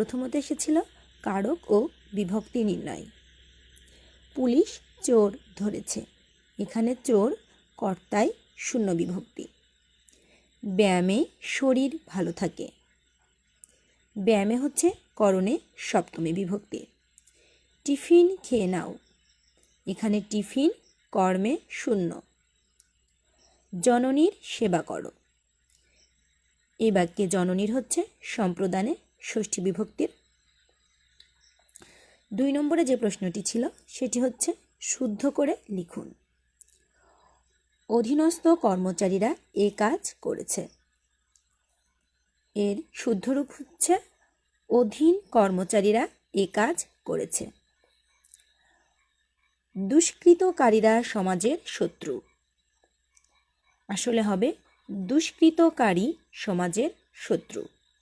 প্রথমত এসেছিল কারক ও বিভক্তি নির্ণয়। পুলিশ চোর ধরেছে। এখানে চোর কর্তায় শূন্য বিভক্তি। ব্যায়ামে শরীর ভালো থাকে। ব্যায়ামে হচ্ছে করণে সপ্তমী বিভক্তি। টিফিন খেয়ে নাও। এখানে টিফিন কর্মে শূন্য। জননীর সেবা করো। এই বাক্যে জননীর হচ্ছে সম্প্রদানে ষষ্ঠী বিভক্তির। দুই নম্বরে যে প্রশ্নটি ছিল, সেটি হচ্ছে শুদ্ধ করে লিখুন। অধীনস্থ কর্মচারীরা এ কাজ করেছে। এর শুদ্ধরূপ হচ্ছে, অধীন কর্মচারীরা এ কাজ করেছে। দুষ্কৃতকারীরা সমাজের শত্রু। আসলে হবে, দুষ্কৃতকারী সমাজের শত্রু।